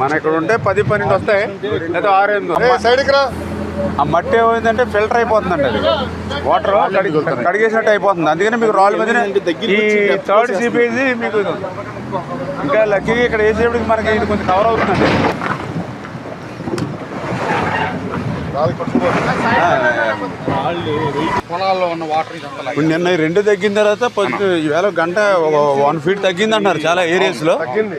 మన ఇక్కడ ఉంటే పది పన్నెండు వస్తాయి. లేదా ఆరు ఎనిమిది. సైడ్కి రా. ఆ మట్టి ఏమైందంటే ఫిల్టర్ అయిపోతుందండి అది. వాటర్ కడిగేసినట్టు అయిపోతుంది. అందుకని మీకు రాళ్ళ మీద ఈ థర్డ్ సిపేజీ మీకు. ఇంకా లక్కీగా ఇక్కడ వేసేప్పటికి మనకి ఇది కొంచెం కవర్ అవుతుందండి. ఇప్పుడు నిన్న ఈ రెండు తగ్గిన తర్వాత పొద్దు ఈవేళ గంట వన్ ఫీట్ తగ్గింది అంటున్నారు చాలా ఏరియాస్లో తగ్గింది.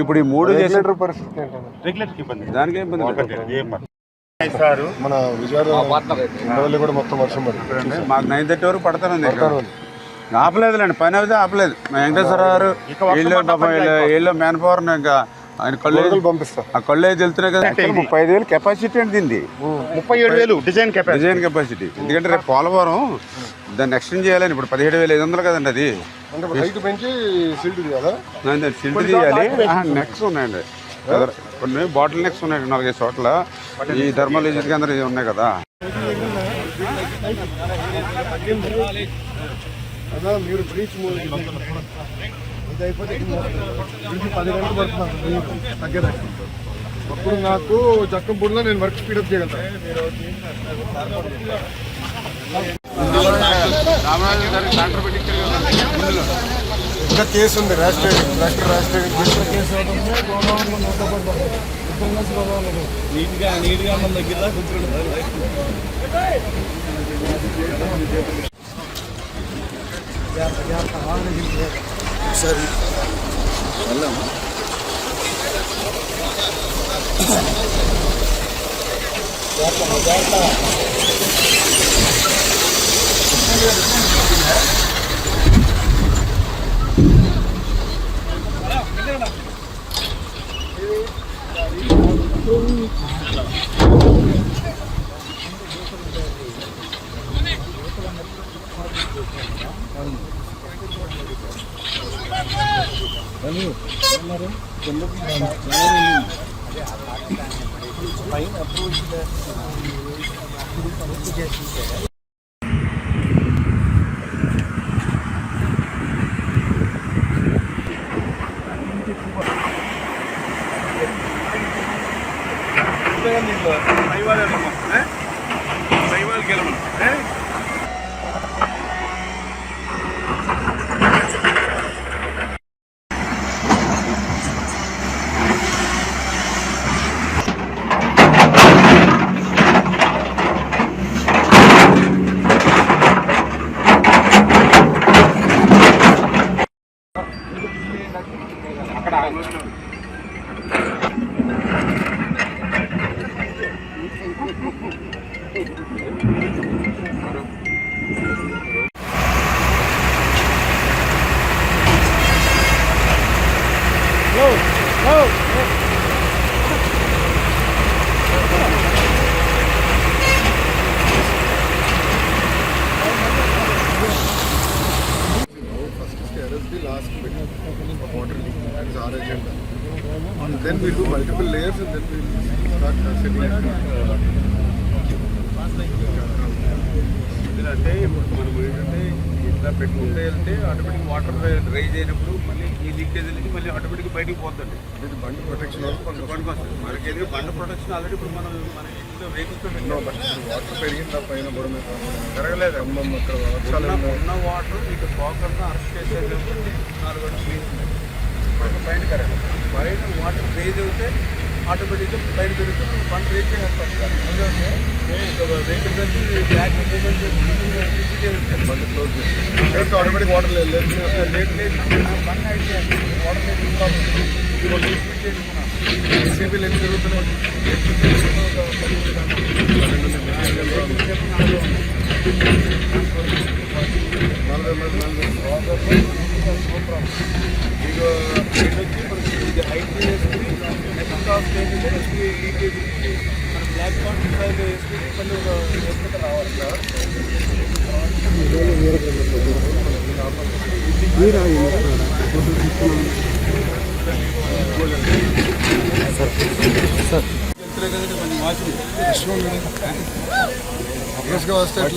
ఇప్పుడు ఈ మూడు రెగ్యులేటర్ పరిస్థితి దానికి ఇబ్బంది. మన విజయవాడ కూడా మొత్తం వర్షం పడుతుంది. మాకు నైన్ థర్టీ వరకు పడతానండి. ఆపలేదులేండి పని అయితే ఆపలేదు. మా వెంకటేశ్వర గారు వీళ్ళు వీళ్ళు మ్యాన్ పవర్ ఇంకా ఆయన కళ్ళు పంపిస్తా. ఆ కళ్ళు అయితే వెళ్తున్నాయి కదా? ముప్పై ఐదు వేలు కెపాసిటీ అండి దీన్ని ముప్పై ఏడు వేలు డిజైన్ కెపాసిటీ డిజైన్ కెపాసిటీ ఎందుకంటే రేపు పోలవరం దాన్ని ఎక్స్టెండ్ చేయాలని ఇప్పుడు పదిహేడు వేల ఐదు వందలు కదండి అది. సిల్ట్ చేయాలా నెక్స్ ఉన్నాయండి. కొన్ని బాటిల్ నెక్స్ ఉన్నాయండి నాలుగైదు చోట్ల. ఈ థర్మల్ విజిట్ కేంద్రం ఇవి ఉన్నాయి కదా. అదా మీరు బ్రీచ్ ఇది అయిపోతే పది గంటల వరకు నాకు తగ్గేదాకా అప్పుడు నాకు జక్కంపూడిలో నేను వర్క్ స్పీడప్ చేయగలుగుతాను ఇంకా కేసు ఉంది రాష్ట్ర రాష్ట్ర రాష్ట్ర కేసు నీట్గా నీట్గా మన దగ్గర కూర్చుంటారు சரி. வரலாமா கேட்டா పైవాళ్ళు the last bit of water leak. That is our agenda. And then we do multiple layers and then we'll start considering. అంటే మనం ఏంటంటే ఇట్లా పెట్టుకుంటే వెళ్తే ఆటోమేటిక్ వాటర్ డ్రై చేయనప్పుడు మళ్ళీ ఈ లీకేజ్ నుంచి మళ్ళీ ఆటోమేటిక్ బయటకు పోతుంది బండి ప్రొటెక్షన్ బండి మనకి బండి ప్రొటెక్షన్ ఆల్రెడీ ఇప్పుడు మనం మనకి వాటర్ పెరిగిందా పైన బుడ మీద పెరగలేదు. అమ్మమ్మ వర్షాలు ఉన్న వాటర్ మీకు పోకుండా అరెస్ట్ చేసేది నాలుగు క్లీన్ బయట కరెక్ట్. బయట వాటర్ రేజ్ అవుతే ఆటోమేటిక్గా బయట పెరుగుతుంది పంట చేస్తాం వెహికల్స్ ఆటోమేటిక్ వాటర్ లేదు లేట్ లేదు. బండి అయితే వాటర్ లేదు ఏసీబీలు ఎన్ని జరుగుతున్నాయి మీకు ఇది వచ్చి మనకి ఇది హైట్ వేసుకుని నెక్స్ట్ ఆఫ్ ఏంటంటే లీకేజ్ మన బ్లాక్ సైడ్ వేసుకుని మళ్ళీ ఒక వేసుకుంటే రావాలి సార్.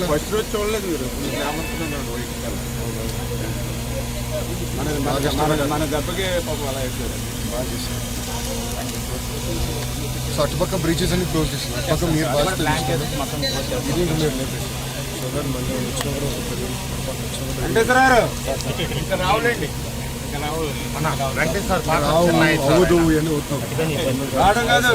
ఫస్ట్ రోజు చూడలేదు మీరు మన దెబ్బకే పాపం అలా అయిపోయారు సో అటుపక్క బ్రిడ్జెస్ అన్ని క్లోజ్ చేసింది. అటుపక్క మీరు ఇది మీరు లేపేసి సో మళ్ళీ వచ్చినప్పుడు అంటే సార్ ఇంకా రావులేండి. అవ్వదు అని అవుతాం రావడం కాదు.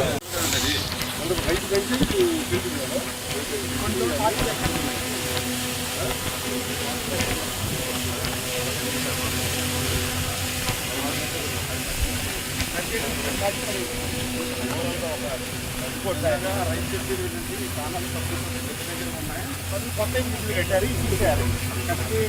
రైతు చెప్పేది ఏంటంటే ఈ స్థానాలు తక్కువ దగ్గర దగ్గర ఉన్నాయి అది కొత్త ఇంజిన్లు కట్టారు ఇది తీశారు కట్టి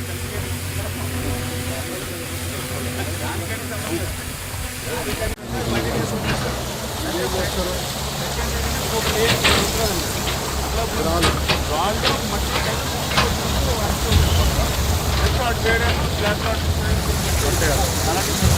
వాళ్ళు మట్టి ప్లాట్ అలాంటి